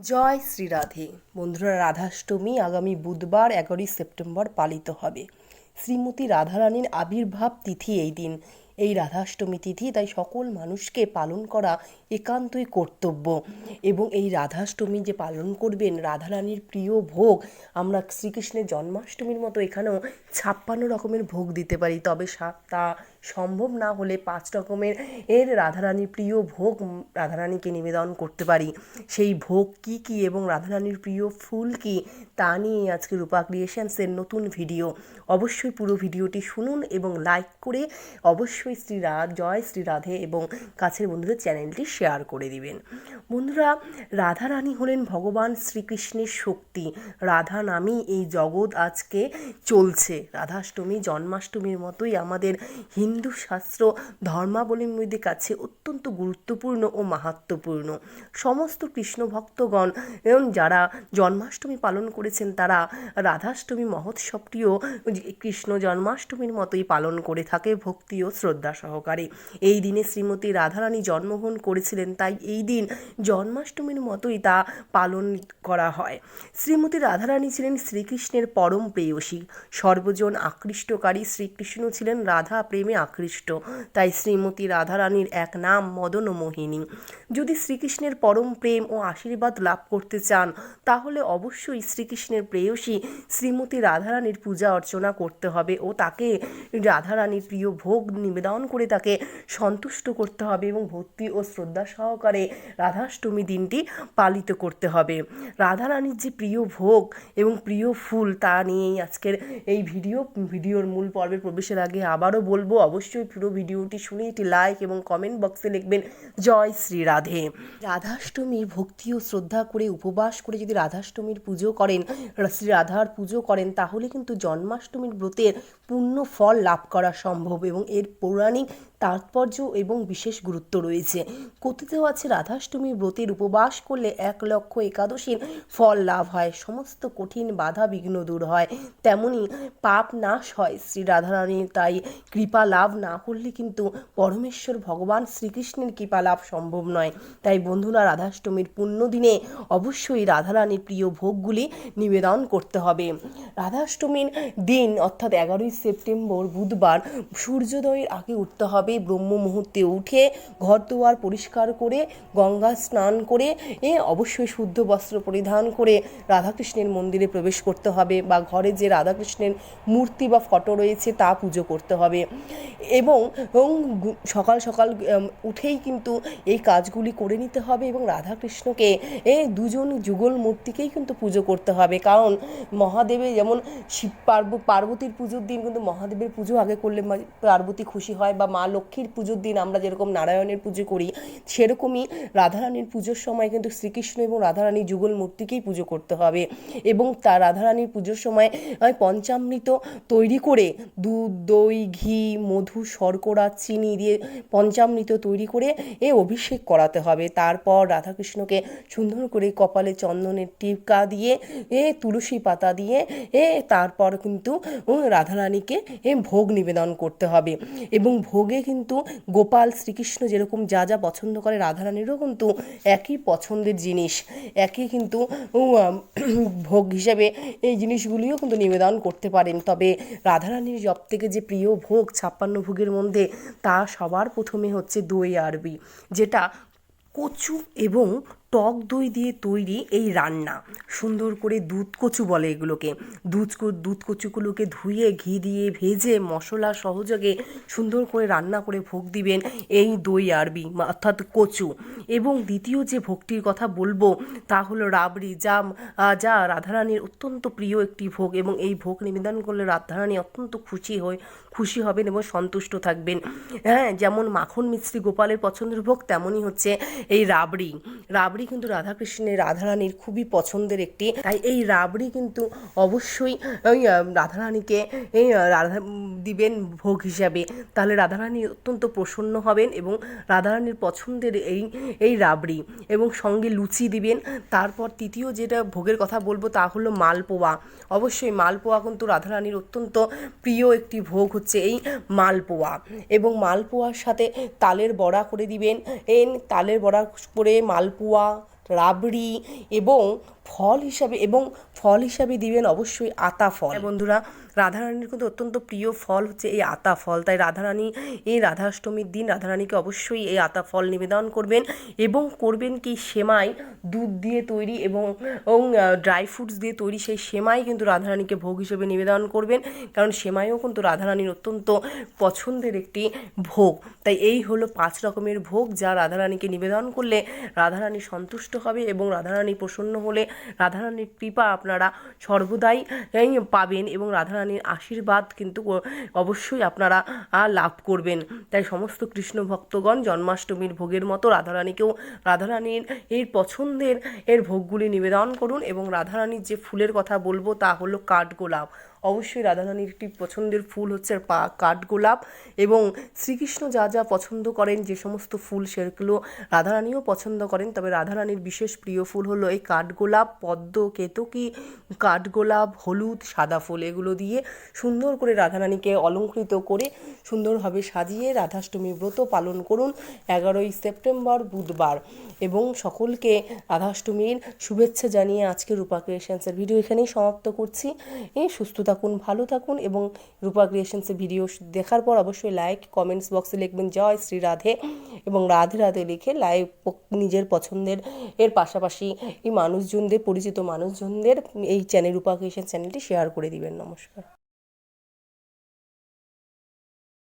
জয় শ্রী রাধে। বন্ধুরা, রাধাষ্টমী আগামী বুধবার, এগারোই সেপ্টেম্বর পালিত হবে। শ্রীমতী রাধারানীর আবির্ভাব তিথি এই দিন। এই রাধাষ্টমী তিথি তাই সকল মানুষকে পালন করা একান্তই কর্তব্য। এবং এই রাধাষ্টমী যে পালন করবেন, রাধারানীর প্রিয় ভোগ, আমরা শ্রীকৃষ্ণের জন্মাষ্টমীর মতো এখানেও ছাপ্পান্ন রকমের ভোগ দিতে পারি। তবে সা- তা সম্ভব না হলে পাঁচ রকমের এর রাধারানীর প্রিয় ভোগ রাধারানীকে নিবেদন করতে পারি। সেই ভোগ কি কি এবং রাধারানীর প্রিয় ফুল কি তা নিয়ে আজকে রূপা ক্রিয়েশনসের নতুন ভিডিও অবশ্যই পুরো ভিডিওটি শুনুন এবং লাইক করে অবশ্যই শ্রী জয় শ্রী রাধে এবং কাছের বন্ধুদের চ্যানেলটি শেয়ার করে দিবেন। বন্ধুরা, রাধারানী হলেন ভগবান শ্রীকৃষ্ণের শক্তি। রাধা নামেই এই জগৎ আজকে চলছে। রাধাষ্টমী, জন্মাষ্টমীর মতোই আমাদের হিন্দু শাস্ত্র ধর্মাবলম্বীদের কাছে অত্যন্ত গুরুত্বপূর্ণ ও মাহাত্ম্যপূর্ণ। সমস্ত কৃষ্ণ ভক্তগণ যারা জন্মাষ্টমী পালন করেছেন, তারা রাধাষ্টমী মহোৎসবটিও কৃষ্ণ জন্মাষ্টমীর মতোই পালন করে থাকে ভক্তি ও শ্রদ্ধা সহকারে। এই দিনে শ্রীমতী রাধারানী জন্মগ্রহণ করেছিলেন, তাই এই দিন জন্মাষ্টমীর মতোই তা পালন করা হয়। শ্রীমতী রাধারানী ছিলেন শ্রীকৃষ্ণের পরম প্রেয়সী। সর্বজন আকৃষ্টকারী শ্রীকৃষ্ণ ছিলেন, রাধা প্রেমে আকৃষ্ট। তাই শ্রীমতী রাধারানীর এক নাম মদন মোহিনী। যদি শ্রীকৃষ্ণের পরম প্রেম ও আশীর্বাদ লাভ করতে চান, তাহলে অবশ্যই শ্রীকৃষ্ণের প্রেয়সী শ্রীমতী রাধারানীর পূজা অর্চনা করতে হবে ও তাকে রাধারানীর প্রিয় ভোগ নিবেদন করে তাকে সন্তুষ্ট করতে হবে এবং ভক্তি ও শ্রদ্ধা সহকারে রাধাষ্টমী দিনটি পালিত করতে হবে। রাধারানীর যে প্রিয় ভোগ এবং প্রিয় ফুল তা নিয়েই আজকের এই ভিডিও। ভিডিওর মূল পর্বে প্রবেশের আগে আবারও বলব অবশ্যই পুরো ভিডিওটি শুনে একটি লাইক এবং কমেন্ট বক্সে লিখবেন, জয় শ্রী রাধে। রাধাষ্টমীর ভক্তি ও শ্রদ্ধা করে উপবাস করে যদি রাধাষ্টমীর পুজো করেন, শ্রী রাধার পুজো করেন, তাহলে কিন্তু জন্মাষ্টমীর ব্রতের পূর্ণ ফল লাভ করা সম্ভব এবং এর পৌরাণিক তাৎপর্য এবং বিশেষ গুরুত্ব রয়েছে। কথিত আছে রাধাষ্টমী ব্রতের উপবাস করলে এক লক্ষ একাদশীর ফল লাভ হয়, সমস্ত কঠিন বাধা বিঘ্ন দূর হয়। তেমনি পাপ নাশ হয় শ্রী রাধারানীর তাই কৃপা লাভ না করলে কিন্তু পরমেশ্বর ভগবান শ্রীকৃষ্ণের কৃপা লাভ সম্ভব নয়। তাই বন্ধুরা, রাধাষ্টমীর পুণ্য দিনে অবশ্যই রাধারানীর প্রিয় ভোগগুলি নিবেদন করতে হবে। রাধাষ্টমীর দিন, অর্থাৎ এগারোই সেপ্টেম্বর, বুধবার সূর্যোদয়ের আগে উঠতে হবে। ব্রহ্ম মুহূর্তে উঠে ঘর দুয়ার পরিষ্কার করে, গঙ্গা স্নান করে, এ অবশ্যই শুদ্ধ বস্ত্র পরিধান করে রাধাকৃষ্ণের মন্দিরে প্রবেশ করতে হবে বা ঘরে যে রাধাকৃষ্ণের মূর্তি বা ফটো রয়েছে তা পুজো করতে হবে। এবং সকাল সকাল উঠেই কিন্তু এই কাজগুলি করে নিতে হবে এবং রাধাকৃষ্ণকে, এ দুজন যুগল মূর্তিকেই কিন্তু পুজো করতে হবে। কারণ মহাদেবের যেমন শিব পার্ব, পার্বতীর পুজোর দিন কিন্তু মহাদেবের পুজো আগে করলে পার্বতী খুশি হয় বা মা লক্ষ্মীর পুজোর দিন আমরা যেরকম নারায়ণের পুজো করি, সেরকমই রাধারানীর পুজোর সময় কিন্তু শ্রীকৃষ্ণ এবং রাধারানী যুগল মূর্তিকেই পুজো করতে হবে। এবং তা রাধারানীর পুজোর সময় পঞ্চামৃত তৈরি করে দুধ, দই, ঘি, মধু, শর্করা, চিনি দিয়ে পঞ্চামৃত তৈরি করে এ অভিষেক করাতে হবে। তারপর রাধাকৃষ্ণকে সুন্দর করে কপালে চন্দনের টিপকা দিয়ে, এ তুলসী পাতা দিয়ে, এ তারপর কিন্তু রাধারানীকে এ ভোগ নিবেদন করতে হবে। এবং ভোগে কিন্তু গোপাল শ্রীকৃষ্ণ যেরকম যা যা পছন্দ করে রাধারানীরও কিন্তু একই পছন্দের জিনিস। একই কিন্তু ভোগ হিসাবে এই জিনিসগুলিও কিন্তু নিবেদন করতে পারেন। তবে রাধারানীর জব থেকে যে প্রিয় ভোগ ছাপ্পান্ন ভোগের মধ্যে তা সবার প্রথমে হচ্ছে দই আরবি যেটা কচু এবং টক দই দিয়ে তৈরি এই রান্না। সুন্দর করে দুধ কচু বলে এগুলোকে। দুধ দুধ কচুগুলোকে ধুয়ে, ঘি দিয়ে ভেজে, মশলা সহযোগে সুন্দর করে রান্না করে ভোগ দিবেন এই দই আরবি অর্থাৎ কচু। এবং দ্বিতীয় যে ভোগটির কথা বলব, তা হলো রাবড়ি যা যা রাধারানীর অত্যন্ত প্রিয় একটি ভোগ এবং এই ভোগ নিবেদন করলে রাধারানী অত্যন্ত খুশি হয়ে, খুশি হবেন এবং সন্তুষ্ট থাকবেন। হ্যাঁ যেমন মাখন মিশ্রি গোপালের পছন্দের ভোগ, তেমনই হচ্ছে এই রাবড়ি। রাবড়ি কিন্তু রাধাকৃষ্ণের রাধারানীর খুবই পছন্দের একটি। তাই এই রাবড়ি কিন্তু অবশ্যই রাধারানীকে এই রাধা দিবেন ভোগ হিসাবে। তাহলে রাধারানী অত্যন্ত প্রসন্ন হবেন এবং রাধারানীর পছন্দের এই এই রাবড়ি এবং সঙ্গে লুচি দিবেন। তারপর তৃতীয় যেটা ভোগের কথা বলব তা হলো মালপোয়া। অবশ্যই মালপোয়া কিন্তু রাধারানীর অত্যন্ত প্রিয় একটি ভোগ হচ্ছে এই মালপোয়া। এবং মালপোয়ার সাথে তালের বড়া করে দিবেন। এন তালের বড়া করে মালপোয়া রাবড়ি এবং ফল হিসাবে এবং ফল হিসাবে দিবেন অবশ্যই আতা ফল। হ্যাঁ বন্ধুরা, রাধারানীর কিন্তু অত্যন্ত প্রিয় ফল হচ্ছে এই আতা ফল। তাই রাধারানী এই রাধাষ্টমীর দিন রাধারানীকে অবশ্যই এই আতা ফল নিবেদন করবেন এবং করবেন কি সেমাই, দুধ দিয়ে তৈরি এবং ড্রাই ফ্রুটস দিয়ে তৈরি সেই সেমাই কিন্তু রাধারানীকে ভোগ হিসেবে নিবেদন করবেন। কারণ সেমাইও কিন্তু রাধারানীর অত্যন্ত পছন্দের একটি ভোগ। তাই এই হলো পাঁচ রকমের ভোগ যা রাধারানীকে নিবেদন করলে রাধারানী সন্তুষ্ট হবে এবং রাধারানী প্রসন্ন হলে রাধারানীর কৃপা আপনারা সর্বদাই পাবেন এবং রাধারানীর আশীর্বাদ কিন্তু অবশ্যই আপনারা লাভ করবেন। তাই সমস্ত কৃষ্ণ ভক্তগণ জন্মাষ্টমীর ভোগের মতো রাধারানীকেও, রাধারানীর এই পছন্দের এর ভোগগুলি নিবেদন করুন এবং রাধারানীর যে ফুলের কথা বলব তা হলো কাঠগোলাপ অবশ্যই রাধারানীর একটি পছন্দের ফুল হচ্ছে পা কাঠগোলাপ এবং শ্রীকৃষ্ণ যা যা পছন্দ করেন, যে সমস্ত ফুল সেগুলো রাধারানীও পছন্দ করেন, তবে রাধারানীর বিশেষ প্রিয় ফুল হলো এই কাঠগোলাপ পদ্ম, কেতকী, কাঠগোলাপ, হলুদ, সাদা ফুল এগুলো দিয়ে সুন্দর করে রাধারানীকে অলঙ্কৃত করে সুন্দরভাবে সাজিয়ে রাধাষ্টমী ব্রত পালন করুন এগারোই সেপ্টেম্বর, বুধবার। এবং সকলকে রাধাষ্টমীর শুভেচ্ছা জানিয়ে আজকে রূপা ক্রিয়েশনসের ভিডিও এখানেই সমাপ্ত করছি। সুস্থ থাকুন, ভালো থাকুন এবং রূপা ক্রিয়েশনসের ভিডিও দেখার পর অবশ্যই লাইক, কমেন্টস বক্সে লিখবেন, জয় শ্রী রাধে। এবং রাধে রাধে লিখে লাইভ নিজের পছন্দের, এর পাশাপাশি এই মানুষজনদের পরিচিত মানুষজনদের এই চ্যানেল রূপা ক্রিয়েশন চ্যানেলটি শেয়ার করে দিবেন। নমস্কার।